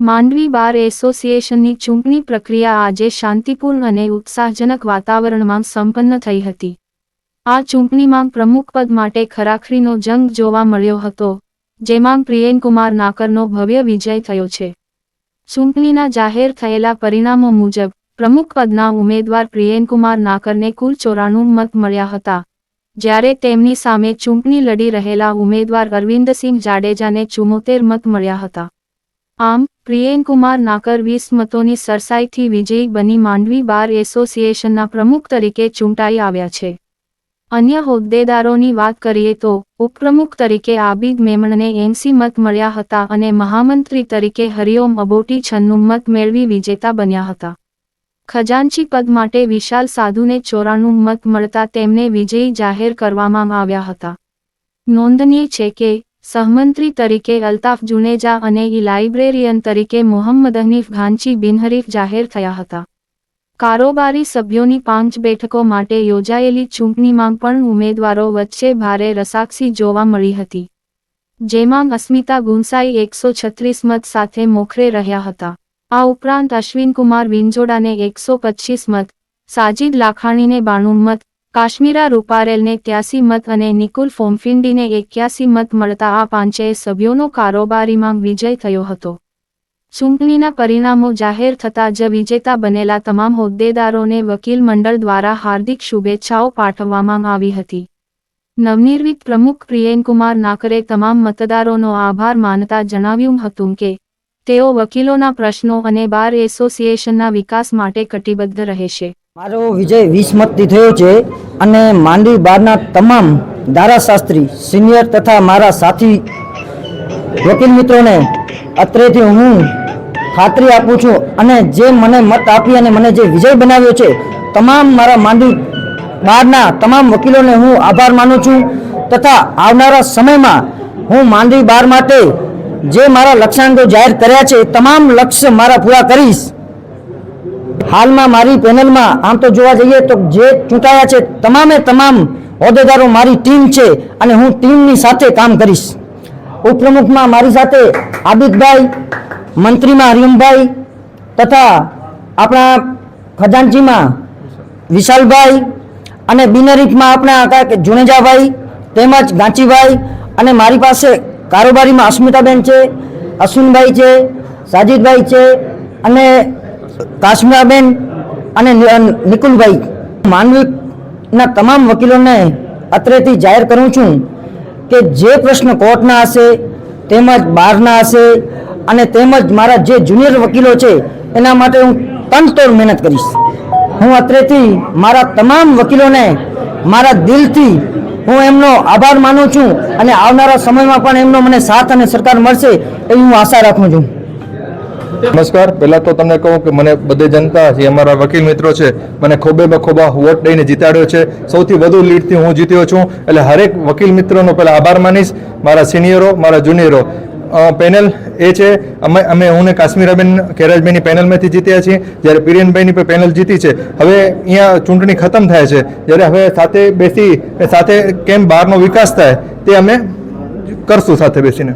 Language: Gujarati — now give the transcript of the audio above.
માંડવી બાર એસોસિએશનની ચૂંટણી પ્રક્રિયા આજે શાંતિપૂર્ણ અને ઉત્સાહજનક વાતાવરણમાં સંપન્ન થઈ હતી. આ ચૂંટણીમાં પ્રમુખપદ માટે ખરાખરીનો જંગ જોવા મળ્યો હતો, જેમાં પ્રિયેનકુમાર નાકરનો ભવ્ય વિજય થયો છે. ચૂંટણીના જાહેર થયેલા પરિણામો મુજબ પ્રમુખપદના ઉમેદવાર પ્રિયેનકુમાર નાકરને કુલ ચોરાણું મત મળ્યા હતા, જ્યારે તેમની સામે ચૂંટણી લડી રહેલા ઉમેદવાર અરવિંદસિંહ જાડેજાને ચુમોતેર મત મળ્યા હતા. આમ પ્રિયેનકુમાર નાકર વીસ મતોની સરસાઈથી વિજયી બની માંડવી બાર એસોસિએશનના પ્રમુખ તરીકે ચૂંટાઈ આવ્યા છે. અન્ય હોદ્દેદારોની વાત કરીએ તો, ઉપપ્રમુખ તરીકે આબિદ મેમણને એંસી મત મળ્યા હતા અને મહામંત્રી તરીકે હરિઓમ અબોટી છન્નું મત મેળવી વિજેતા બન્યા હતા. ખજાનચી પદ માટે વિશાલ સાધુને ચોરાણું મત મળતા તેમને વિજયી જાહેર કરવામાં આવ્યા હતા. નોંધનીય છે કે સહમંત્રી તરીકે અલ્તાફ જુનેજા અને ઈ લાઇબ્રેરિયન તરીકે મોહમ્મદ હનીફ ઘાંચી બિનહરીફ જાહેર થયા હતા. કારોબારી સભ્યોની પાંચ બેઠકો માટે યોજાયેલી ચૂંટણીમાં પણ ઉમેદવારો વચ્ચે ભારે રસાક્ષી જોવા મળી હતી. જેમાં અસ્મિતા ગુંસાઈ એકસો છત્રીસ મત સાથે મોખરે રહ્યા હતા. આ ઉપરાંત અશ્વિનકુમાર વિંજોડાને એકસો પચ્ચીસ મત, સાજિદ લાખાણીને બાણું મત કાશ્મીરા રૂપારેલને ત્યાસી મત અને નિકુલ ફોમફિંડીને એક્યાસી મત મળતા આ પાંચેય સભ્યોનો કારોબારીમાં વિજય થયો હતો. ચૂંટણીના પરિણામો જાહેર થતાં જ વિજેતા બનેલા તમામ હોદ્દેદારોને વકીલ મંડળ દ્વારા હાર્દિક શુભેચ્છાઓ પાઠવવામાં આવી હતી. નવનિર્મિત પ્રમુખ પ્રિયનકુમાર નાકરે તમામ મતદારોનો આભાર માનતા જણાવ્યું હતું કે, તેઓ વકીલોના પ્રશ્નો અને બાર એસોસિએશનના વિકાસ માટે કટિબદ્ધ રહેશે. મારો વિજય વીસ થયો છે અને માંડવી બારના તમામ ધારાશાસ્ત્રી સિનિયર તથા મારા સાથી, વકીલ મિત્રોને અત્રેથી હું ખાતરી આપું છું અને જે મને મત આપી અને મને જે વિજય બનાવ્યો છે, તમામ મારા માંડવી બહારના તમામ વકીલોને હું આભાર માનું છું તથા આવનારા સમયમાં હું માંડવી બાર માટે જે મારા લક્ષ્યાંકો જાહેર કર્યા છે તમામ લક્ષ્ય મારા પૂરા કરીશ. હાલમાં મારી પેનલમાં, આમ તો જોવા જઈએ તો જે ચૂંટાયા છે, તમામે તમામ હોદ્દેદારો મારી ટીમ છે અને હું ટીમની સાથે કામ કરીશ. ઉપપ્રમુખમાં મારી સાથે આબિદભાઈ, મંત્રીમાં હરિમભાઈ તથા આપણા ખજાનજીમાં વિશાલભાઈ અને બિનરીફમાં આપણા કાંઈક જુનેજાભાઈ તેમજ ગાંચીભાઈ અને મારી પાસે કારોબારીમાં અસ્મિતાબેન છે, અશ્વિનભાઈ છે, સાજીદભાઈ છે અને કાશ્મીરાબેન અને નિકુલભાઈ. માનવીના તમામ વકીલોને અત્રેથી જાહેર કરું છું કે જે પ્રશ્ન કોર્ટના હશે, તેમજ બહારના હશે, અને તેમજ મારા જે જુનિયર વકીલો છે, એના માટે હું તનતોડ મહેનત કરીશ. હું અત્રેથી મારા તમામ વકીલોને મારા દિલથી હું એમનો આભાર માનું છું અને આવનારા સમયમાં પણ એમનો મને સાથ અને સરકાર મળશે એવી હું આશા રાખું છું. નમસ્કાર. પહેલા તો તમને કહું કે મને બધે જનતા, જે અમારા વકીલ મિત્રો છે, મને ખોબે બખોબા વોટ દઈને જીતાડ્યો છે. સૌથી વધુ લીડથી હું જીત્યો છું. એટલે હરેક વકીલ મિત્રોનો પહેલાં આભાર માનીશ. મારા સિનિયરો, મારા જુનિયરો. પેનલ એ છે, અમે અમે હું કાશ્મીરાબેન, કેરાજભાઈની પેનલમાંથી જીત્યા છીએ. જ્યારે પિરિયનભાઈની પેનલ જીતી છે. હવે અહીંયા ચૂંટણી ખતમ થાય છે. જ્યારે હવે સાથે બેસી, સાથે કેમ બહારનો વિકાસ થાય, તે અમે કરશું સાથે બેસીને.